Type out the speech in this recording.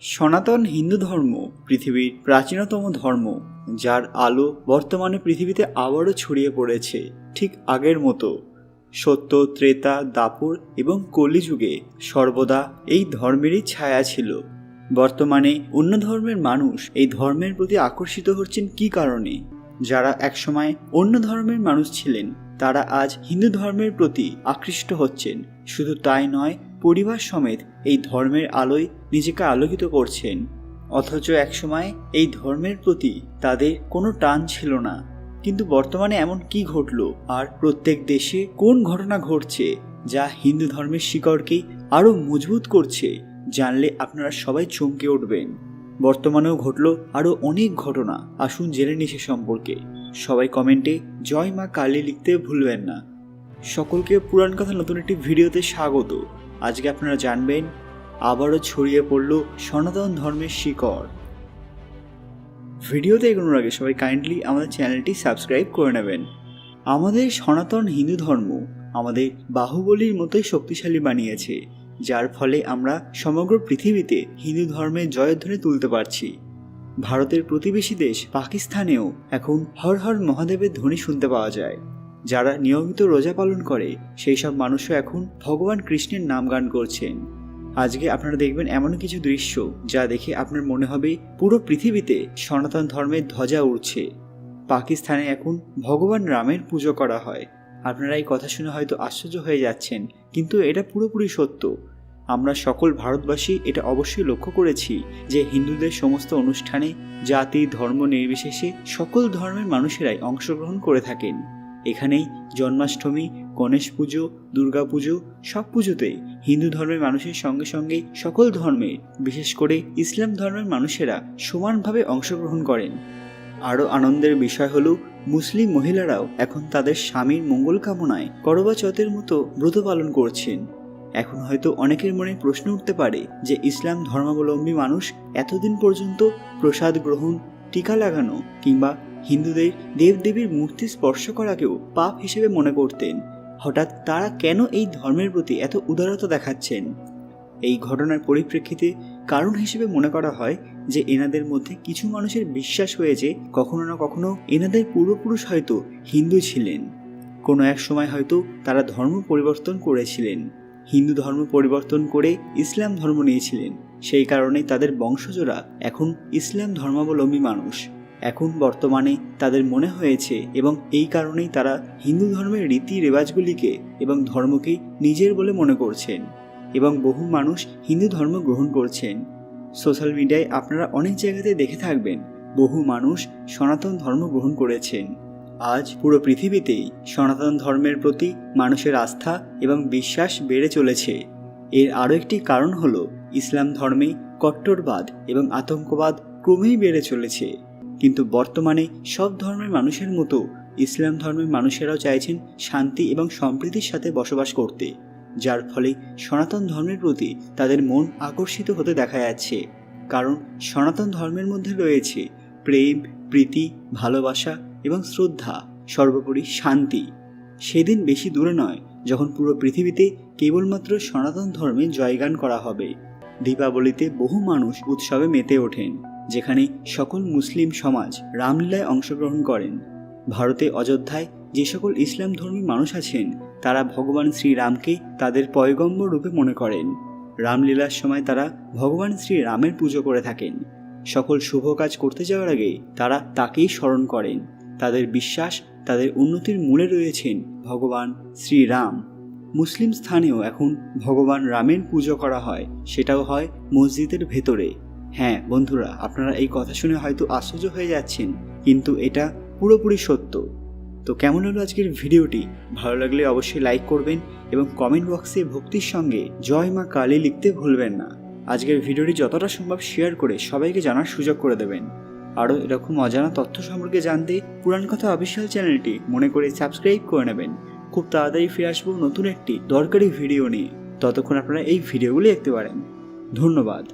সনাতন হিন্দু ধর্ম পৃথিবীর প্রাচীনতম ধর্ম, যার আলো বর্তমানে পৃথিবীতে আবারও ছড়িয়ে পড়েছে ঠিক আগের মতো। সত্য, ত্রেতা, দাপুর এবং কলিযুগে সর্বদা এই ধর্মেরই ছায়া ছিল। বর্তমানে অন্য ধর্মের মানুষ এই ধর্মের প্রতি আকর্ষিত হচ্ছেন কী কারণে? যারা একসময় অন্য ধর্মের মানুষ ছিলেন, তারা আজ হিন্দু ধর্মের প্রতি আকৃষ্ট হচ্ছেন। শুধু তাই নয় পরিবার সমেত এই ধর্মের আলোয় নিজেকে আলোকিত করছেন। অথচ একসময় এই ধর্মের প্রতি তাদের কোনো টান ছিল না। কিন্তু বর্তমানে এমন কি ঘটলো? আর প্রত্যেক দেশে কোন ঘটনা ঘটছে যা হিন্দু ধর্মের শিকড়কে আরও মজবুত করছে, জানলে আপনারা সবাই চমকে উঠবেন। বর্তমানেও ঘটলো আরও অনেক ঘটনা। আসুন জেনে নিই সে সম্পর্কে। সবাই কমেন্টে জয় মা কালী লিখতে ভুলবেন না। সকলকে পুরাণ কথা নতুন একটি ভিডিওতে স্বাগত। আজকে আপনারা জানবেন, আবারও ছড়িয়ে পড়ল সনাতন ধর্মের শিকড়। ভিডিওতে এগোনোর আগে সবাই কাইন্ডলি আমাদের চ্যানেলটি সাবস্ক্রাইব করে নেবেন। আমাদের সনাতন হিন্দু ধর্ম আমাদের বাহুবলীর মতোই শক্তিশালী বানিয়েছে, যার ফলে আমরা সমগ্র পৃথিবীতে হিন্দু ধর্মের জয়ধ্বনি তুলতে পারছি। ভারতের প্রতিবেশী দেশ পাকিস্তানেও এখন হর হর মহাদেবের ধ্বনি শুনতে পাওয়া যায়। যারা নিয়মিত রোজা পালন করে, সেই সব মানুষও এখন ভগবান কৃষ্ণের নাম গান করছেন। আজকে আপনারা দেখবেন এমন কিছু দৃশ্য যা দেখে আপনার মনে হবে পুরো পৃথিবীতে সনাতন ধর্মের ধ্বজা উড়ছে। পাকিস্তানে এখন ভগবান রামের পুজো করা হয়। আপনারা এই কথা শুনে হয়তো আশ্চর্য হয়ে যাচ্ছেন, কিন্তু এটা পুরোপুরি সত্য। আমরা সকল ভারতবাসী এটা অবশ্যই লক্ষ্য করেছি যে হিন্দুদের সমস্ত অনুষ্ঠানে জাতি, ধর্ম নির্বিশেষে সকল ধর্মের মানুষেরাই অংশগ্রহণ করে থাকেন। এখানেই জন্মাষ্টমী, গণেশ পুজো, দুর্গা পুজো, সব পুজোতেই হিন্দু ধর্মের মানুষের সঙ্গে সঙ্গে সকল ধর্মে, বিশেষ করে ইসলাম ধর্মের মানুষেরা সমানভাবে অংশগ্রহণ করেন। আরও আনন্দের বিষয় হলো, মুসলিম মহিলারাও এখন তাদের স্বামীর মঙ্গল কামনায় করবা চৌথের মতো ব্রত পালন করছেন। এখন হয়তো অনেকের মনে প্রশ্ন উঠতে পারে যে ইসলাম ধর্মাবলম্বী মানুষ এতদিন পর্যন্ত প্রসাদ গ্রহণ, টিকা লাগানো কিংবা হিন্দুদের দেবদেবীর মূর্তি স্পর্শ করাকেও পাপ হিসেবে মনে করতেন। হঠাৎ তারা কেন এই ধর্মের প্রতি এত উদারতা দেখাচ্ছেন? এই ঘটনার পরিপ্রেক্ষিতে কারণ হিসেবে মনে করা হয় যে, এনাদের মধ্যে কিছু মানুষের বিশ্বাস হয়েছে, কখনো না কখনো এনাদের পূর্বপুরুষ হয়তো হিন্দু ছিলেন। কোনো এক সময় হয়তো তারা ধর্ম পরিবর্তন করেছিলেন। হিন্দু ধর্ম পরিবর্তন করে ইসলাম ধর্ম নিয়েছিলেন। সেই কারণে তাদের বংশজরা এখন ইসলাম ধর্মাবলম্বী মানুষ। এখন বর্তমানে তাদের মনে হয়েছে এবং এই কারণেই তারা হিন্দু ধর্মের রীতি রেওয়াজগুলিকে এবং ধর্মকেই নিজের বলে মনে করছেন এবং বহু মানুষ হিন্দু ধর্ম গ্রহণ করছেন। সোশ্যাল মিডিয়ায় আপনারা অনেক জায়গাতে দেখে থাকবেন, বহু মানুষ সনাতন ধর্ম গ্রহণ করেছেন। আজ পুরো পৃথিবীতেই সনাতন ধর্মের প্রতি মানুষের আস্থা এবং বিশ্বাস বেড়ে চলেছে। এর আরও একটি কারণ হল, ইসলাম ধর্মে কট্টরবাদ এবং আতঙ্কবাদ ক্রমেই বেড়ে চলেছে। কিন্তু বর্তমানে সব ধর্মের মানুষের মতো ইসলাম ধর্মের মানুষেরাও চাইছেন শান্তি এবং সম্প্রীতির সাথে বসবাস করতে, যার ফলে সনাতন ধর্মের প্রতি তাদের মন আকর্ষিত হতে দেখা যাচ্ছে। কারণ সনাতন ধর্মের মধ্যে রয়েছে প্রেম, প্রীতি, ভালোবাসা এবং শ্রদ্ধা, সর্বোপরি শান্তি। সেদিন বেশি দূরে নয়, যখন পুরো পৃথিবীতে কেবলমাত্র সনাতন ধর্মে জয়গান করা হবে। দীপাবলিতে বহু মানুষ উৎসবে মেতে ওঠেন। যেখানে সকল মুসলিম সমাজ রামলীলায় অংশগ্রহণ করেন। ভারতে অযোধ্যায় যে সকল ইসলাম ধর্মী মানুষ আছেন, তারা ভগবান শ্রীরামকে তাদের পয়গম্বর রূপে মনে করেন। রামলীলার সময় তারা ভগবান শ্রীরামের পুজো করে থাকেন। সকল শুভ কাজ করতে যাওয়ার আগে তারা তাকেই স্মরণ করেন। তাদের বিশ্বাস, তাদের উন্নতির মূলে রয়েছেন ভগবান শ্রীরাম। মুসলিম স্থানেও এখন ভগবান রামের পুজো করা হয়। সেটাও হয় মসজিদের ভেতরে। হ্যাঁ বন্ধুরা, আপনারা এই কথা শুনে হয়তো আশ্চর্য হয়ে যাচ্ছেন, কিন্তু এটা পুরোপুরি সত্য। তো কেমন হলো আজকের ভিডিওটি? ভালো লাগলে অবশ্যই লাইক করবেন এবং কমেন্ট বক্সে ভক্তির সঙ্গে জয় মা কালী লিখতে ভুলবেন না। আজকের ভিডিওটি যতটা সম্ভব শেয়ার করে সবাইকে জানার সুযোগ করে দেবেন। আরও এরকম অজানা তথ্য সম্পর্কে জানতে পুরাণ কথা অফিসিয়াল চ্যানেলটি মনে করে সাবস্ক্রাইব করে নেবেন। খুব তাড়াতাড়ি ফিরে আসব নতুন একটি দরকারি ভিডিও নিয়ে। ততক্ষণ আপনারা এই ভিডিওগুলি দেখতে পারেন। ধন্যবাদ।